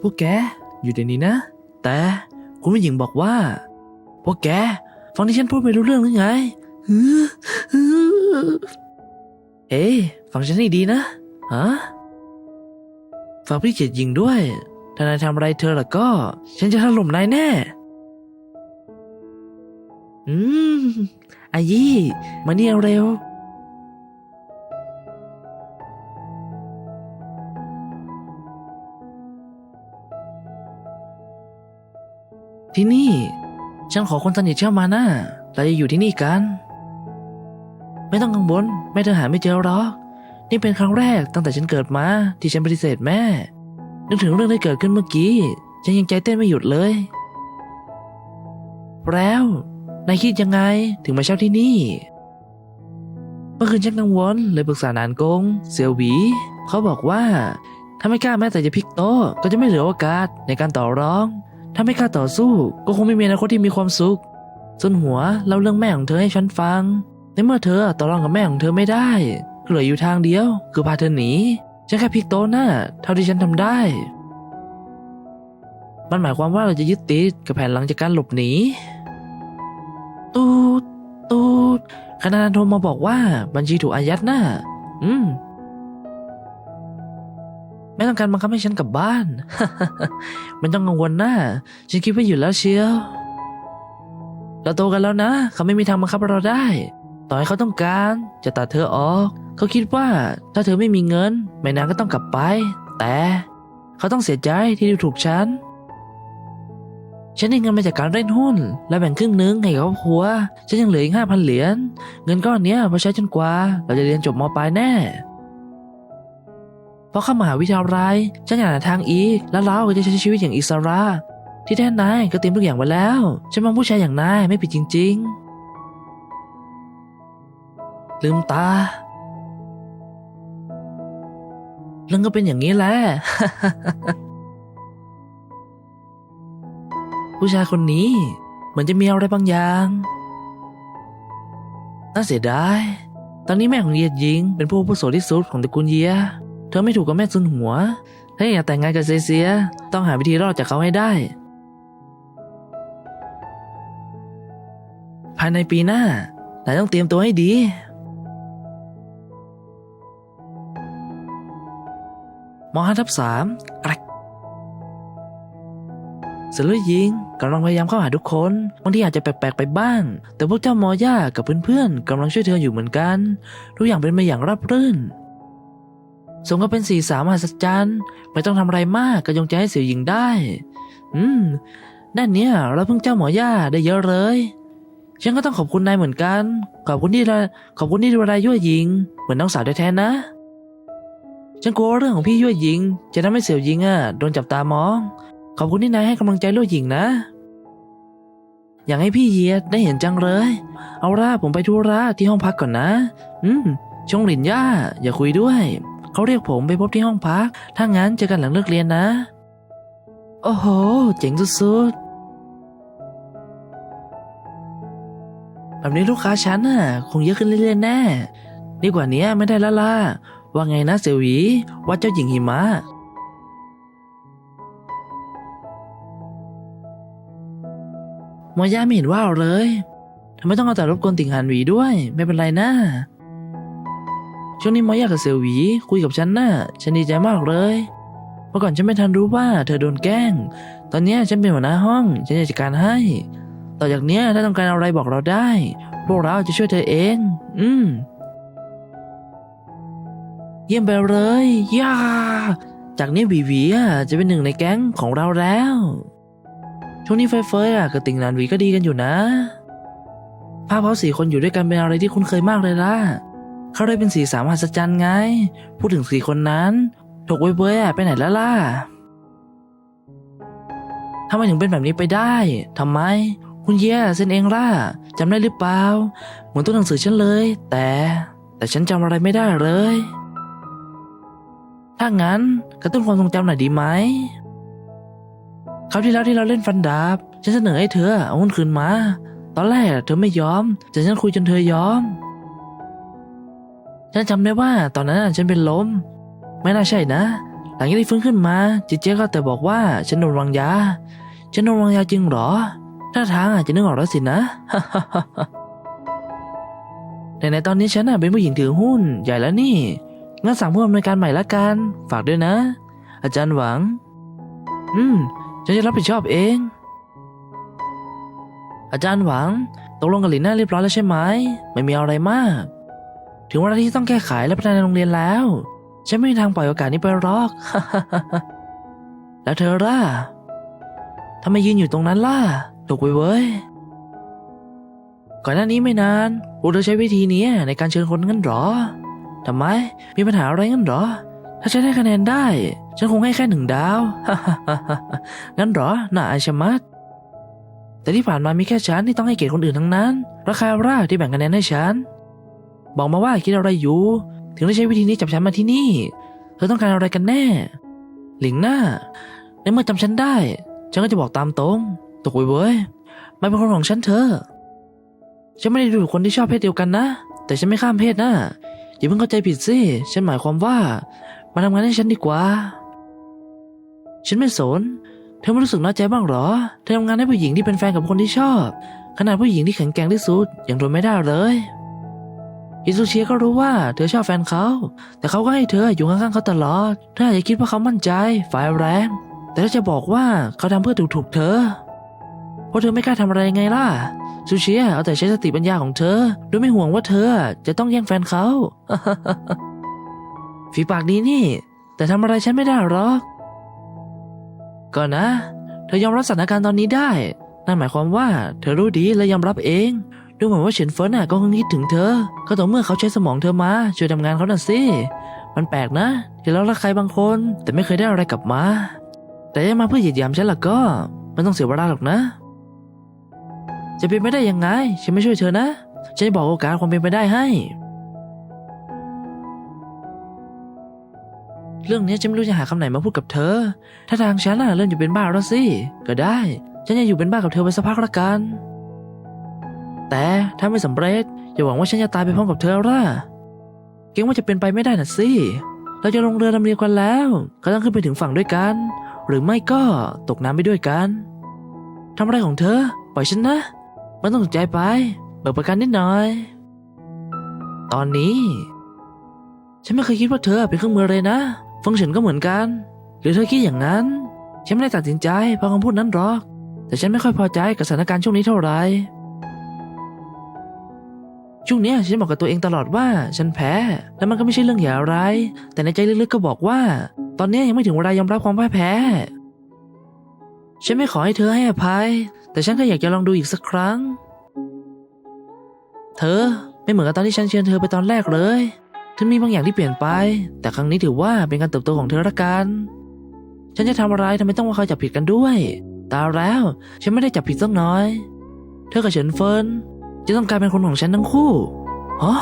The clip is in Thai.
พวกแกอยู่ในนี้นะ แต่คุณผู้หญิงบอกว่า พวกแกฟังที่ฉันพูดไม่รู้เรื่องหรือไงฮือฮือเอ๊ะฟังฉันให้ดีนะฮะฝากพี่เกียรติยิงด้วย ถ้านายทำอะไรเธอแล้วก็ ฉันจะถล่มนายแน่ อืมอายี่ มาเนี่เร็ว ที่นี่ ฉันขอคนสนิทเชื่อมานะเราจะอยู่ที่นี่กัน ไม่ต้องกังวลแม่เธอหาไม่เจอหรอกนี่เป็นครั้งแรกตั้งแต่ฉันเกิดมาที่ฉันปฏิเสธแม่ นึกถึงเรื่องที่เกิดขึ้นเมื่อกี้ ฉันยังใจเต้นไม่หยุดเลย แล้วนายคิดยังไงถึงมาเช่าที่นี่ เมื่อคืนฉันกังวลเลยปรึกษานานกงเสี่ยวหวี เขาบอกว่า ถ้าไม่กล้าแม้แต่จะพลิกโต๊ะก็จะไม่เหลือโอกาสในการต่อรอง ถ้าไม่กล้าต่อสู้ ก็คงไม่มีอนาคตที่มีความสุขส่วนหัวเล่าเรื่องแม่ของเธอให้ฉันฟัง ในเมื่อเธอต่อรองกับแม่ของเธอไม่ได้ก็เหลืออยู่ทางเดียว คือพาเธอหนีฉันแค่พลิกโต๊ะหน้าเท่าที่ฉันทำได้ มันหมายความว่าเราจะยึดติดกับแผนหลังจากการหลบหนี ตูดตูดคณะนันโทรมาบอกว่าบัญชีถูกอายัดน่ะอืม ไม่ต้องการบังคับให้ฉันกลับบ้านไม่ต้องกังวลนะฉันคิดไว้อยู่แล้วเชียว เราโตกันแล้วนะ เขาไม่มีทางบังคับเราได้ ต่อให้เขาต้องการจะตัดเธอออก เขาคิดว่าถ้าเธอไม่มีเงิน ไม่นานก็ต้องกลับไป แต่เขาต้องเสียใจที่ดูถูกฉัน ฉันได้เงินมาจากการเล่นหุ้น และแบ่งครึ่งหนึงให้กับครอบครัว ฉันยังเหลืออีกห้าพันเหรียญ เงินก้อนเนี้ยพอใช้จนกว่า เราจะเรียนจบมปลายแน่ พอเข้ามหาวิทยาลัยฉันอยากหาทางอีก แล้วเราก็จะใช้ชีวิตอย่างอิสระ ที่แท้นายก็เตรียมทุกอย่างไว้แล้ว ฉันมองผู้ชายอย่างนายไม่ผิดจริง ๆ ลืมตาเรื่องก็เป็นอย่างนี้แหละ ผู้ชายคนนี้ เหมือนจะมีอะไรบางอย่าง น่าเสียดาย ตอนนี้แม่ของเยียดหญิง เป็นผู้อาวุโสที่สุดของตระกูลเยีย เธอไม่ถูกกับแม่ซุนหัวถ้าอยาแต่งงานกับเซเซียต้องหาวิธีรอดจากเขาให้ได้ ภายในปีหน้านายต้องเตรียมตัวให้ดี มห้าทับสามแกรกเสลุยยิงกำลังพยายามเข้าหาทุกคนบางทีอาจจะแปลกๆไปบ้าง แต่พวกเจ้ามอย่ากับเพื่อนๆกำลังช่วยเธออยู่เหมือนกัน ทุกอย่างเป็นไปอย่างราบรื่น สมก็เป็นสี่สาวมหัศจรรย์ไม่ต้องทำอะไรมากก็ยงใจให้เสี่ยวหญิงได้ อืมด้านเนี้ยเราเพิ่งเจ้าหมอย่าได้เยอะเลย ฉันก็ต้องขอบคุณนายเหมือนกัน ขอบคุณที่ละขอบคุณที่ดูแลยั่วหญิง เหมือนน้องสาวแท้ๆนะ ฉันกลัวว่าเรื่องของพี่ยั่วหญิง จะทำให้เสี่ยวหญิงอะโดนจับตามอง ขอบคุณที่นายให้กำลังใจยั่วหญิงนะ อยากให้พี่เยียดได้เห็นจังเลย เอาล่ะผมไปธุระที่ห้องพักก่อนนะ อืมชงหลินย่าอย่าคุยด้วย เขาเรียกผมไปพบที่ห้องพัก ถ้างั้นเจอกันหลังเลิกเรียนนะ โอ้โห เจ๋งสุดๆ แบบนี้ลูกค้าฉันน่ะ คงเยอะขึ้นเรื่อยๆแน่นี่กว่านี้ไม่ได้ละล่ะ ว่าไงนะเสวีว่าเจ้าหญิงหิมะมอย่าไม่เห็นว่าเาเลยทำไมต้องเอาแต่รบกวนติ่งหันหวีด้วย ไม่เป็นไรนะ ช่วงนี้มอย่ากับเซลหวีคุยกับฉันน่ะฉันดีใจมากเลยเมื่อก่อนฉันไม่ทันรู้ว่าเธอโดนแกล้ง ตอนนี้ฉันเป็นหัวหน้าห้อง ฉันจะจัดการให้ ต่อจากนี้ถ้าต้องการอะไรบอกเราได้ พวกเราจะช่วยเธอเอง อืม เยี่ยมไปเลยย่าจากนี้บีวีอะจะเป็นหนึ่งในแก๊งของเราแล้ว ช่วงนี้เฟยๆอะกับติ่งนานวีก็ดีกันอยู่นะ ภาพเขาสี่คนอยู่ด้วยกันเป็นอะไรที่คุ้นเคยมากเลยล่ะ เขาได้เป็นสีสามหัศจรรย์ไง พูดถึงสีคนนั้นถกเว้ยๆอะไปไหนแล้วล่ะทำไมถึงเป็นแบบนี้ไปได้ทำไม คุณเย่เส้นเองล่ะจำได้หรือเปล่า เหมือนตัวหนังสือฉันเลย แต่ แต่ฉันจำอะไรไม่ได้เลย ถ้างั้นกระตุ้นความทรงจำหน่อยดีไหมคราวที่แล้วที่เราเล่นฟันดาบ ฉันเสนอให้เธอเอาเงินคืนมา ตอนแรกเธอไม่ยอมแต่ฉันคุยจนเธอยอม ฉันจำได้ว่าตอนนั้นฉันเป็นลม ไม่น่าใช่นะ หลังจากที่ฟื้นขึ้นมา จิเจก็แต่บอกว่าฉันโดนวางยา ฉันโดนวางยาจริงเหรอท่าทางอาจจะนึกออกแล้วสินะแต่ในตอนนี้ฉันเป็นผู้หญิงถือหุ้นใหญ่แล้วนี่ งั้นสั่งผู้อำนวยการใหม่ละกัน ฝากด้วยนะ อาจารย์หวัง อืม ฉันจะรับผิดชอบเอง อาจารย์หวังตกลงกับหลินหน้าเรียบร้อยแล้วใช่ไหม ไม่มีอะไรมาก ถึงเวลาที่ต้องแก้ไขและพัฒนาในโรงเรียนแล้ว ฉันไม่มีทางปล่อยโอกาสนี้ไปหรอก แล้วเธอล่ะทำไมยืนอยู่ตรงนั้นล่ะตกไปเว้ย ก่อนหน้านี้ไม่นานพวกเธอใช้วิธีนี้ในการเชิญคนงั้นเหรอทำไม มีปัญหาอะไรงั้นเหรอ ถ้าฉันให้คะแนนได้ ฉันคงให้แค่หนึ่งดาว งั้นเหรอ น่าอายชะมัด แต่ที่ผ่านมามีแค่ฉันที่ต้องให้เกียรติคนอื่นทั้งนั้นราคาแรกที่แบ่งคะแนนให้ฉัน บอกมาว่าคิดอะไรอยู่ ถึงได้ใช้วิธีนี้จับฉันมาที่นี่ เธอต้องการอะไรกันแน่ หลิงหน้า ในเมื่อจำฉันได้ ฉันก็จะบอกตามตรง ตกไว้เว้ยไม่เป็นคนของฉันเธอ ฉันไม่ได้ดูถูกคนที่ชอบเพศเดียวกันนะ แต่ฉันไม่ข้ามเพศนะอย่าเพิ่งเข้าใจผิดสิ ฉันหมายความว่า มาทำงานให้ฉันดีกว่า ฉันไม่สน เธอไม่รู้สึกน้อยใจบ้างหรอ เธอทำงานให้ผู้หญิงที่เป็นแฟนกับคนที่ชอบ ขนาดผู้หญิงที่แข็งแกร่งที่สุดยังทนไม่ได้เลย อิซูเชียก็รู้ว่าเธอชอบแฟนเขา แต่เขาก็ให้เธออยู่ข้างๆเขาตลอด เธออาจจะคิดว่าเขามั่นใจฝ่ายแรง แต่ถ้าจะบอกว่าเขาทำเพื่อถูกถูกๆเธอ เพราะเธอไม่กล้าทำอะไรไงล่ะซูเชียเอาแต่ใช้สติปัญญาของเธอ โดยไม่ห่วงว่าเธอจะต้องแย่งแฟนเขาฝีปากดีนี่ แต่ทำอะไรฉันไม่ได้หรอกก่อนนะ เธอยอมรับสถานการณ์ตอนนี้ได้ นั่นหมายความว่าเธอรู้ดีและยอมรับเอง ดูเหมือนว่าเฉินเฟินน่ะก็คงคิดถึงเธอ ก็ต่อเมื่อเขาใช้สมองเธอมาช่วยทำงานเขาน่ะสิ มันแปลกนะที่เรารักใครบางคน แต่ไม่เคยได้อะไรกลับมา แต่ยังมาเพื่อเหยียดหยามฉันล่ะก็ไม่ต้องเสียเวลาหรอกนะ จะเป็นไปได้ยังไง ฉันไม่ช่วยเธอนะ ฉันจะบอกโอกาสความเป็นไปได้ให้ เรื่องนี้ฉันไม่รู้จะหาคำไหนมาพูดกับเธอ ถ้าทางฉันน่ะเริ่มจะเป็นบ้าแล้วสิ ก็ได้ ฉันจะอยู่เป็นบ้ากับเธอไปสักพักละกัน แต่ถ้าไม่สำเร็จอย่าหวังว่าฉันจะตายไปพร้อมกับเธอละเกรงว่าจะเป็นไปไม่ได้น่ะสิเราจะลงเรือลำเดียวกันแล้ว ก็ต้องขึ้นไปถึงฝั่งด้วยกัน หรือไม่ก็ตกน้ำไปด้วยกันทำอะไรของเธอ ปล่อยฉันนะไม่ต้องตกใจไป เบิกประกันนิดหน่อย ตอนนี้ ฉันไม่เคยคิดว่าเธอเป็นเครื่องมือเลยนะฟังเฉินก็เหมือนกัน หรือเธอคิดอย่างนั้น ฉันไม่ได้ตัดสินใจเพราะคำพูดนั้นหรอก แต่ฉันไม่ค่อยพอใจกับสถานการณ์ช่วงนี้เท่าไหร่ ช่วงนี้ฉันบอกกับตัวเองตลอดว่าฉันแพ้ แล้วมันก็ไม่ใช่เรื่องใหญ่อะไรแต่ในใจลึกๆก็บอกว่า ตอนนี้ยังไม่ถึงเวลายอมรับความพ่ายแพ้ ฉันไม่ขอให้เธอให้อภัย แต่ฉันก็อยากจะลองดูอีกสักครั้ง เธอไม่เหมือนกับตอนที่ฉันเชิญเธอไปตอนแรกเลยเธอมีบางอย่างที่เปลี่ยนไป แต่ครั้งนี้ถือว่าเป็นการเติบโตของเธอละกัน ฉันจะทำอะไรทำไมต้องมาคอยจับผิดกันด้วย ตาแล้ว ฉันไม่ได้จับผิดสักน้อย เธอกับเฉินเฟิน จะต้องกลายเป็นคนของฉันทั้งคู่ฮะ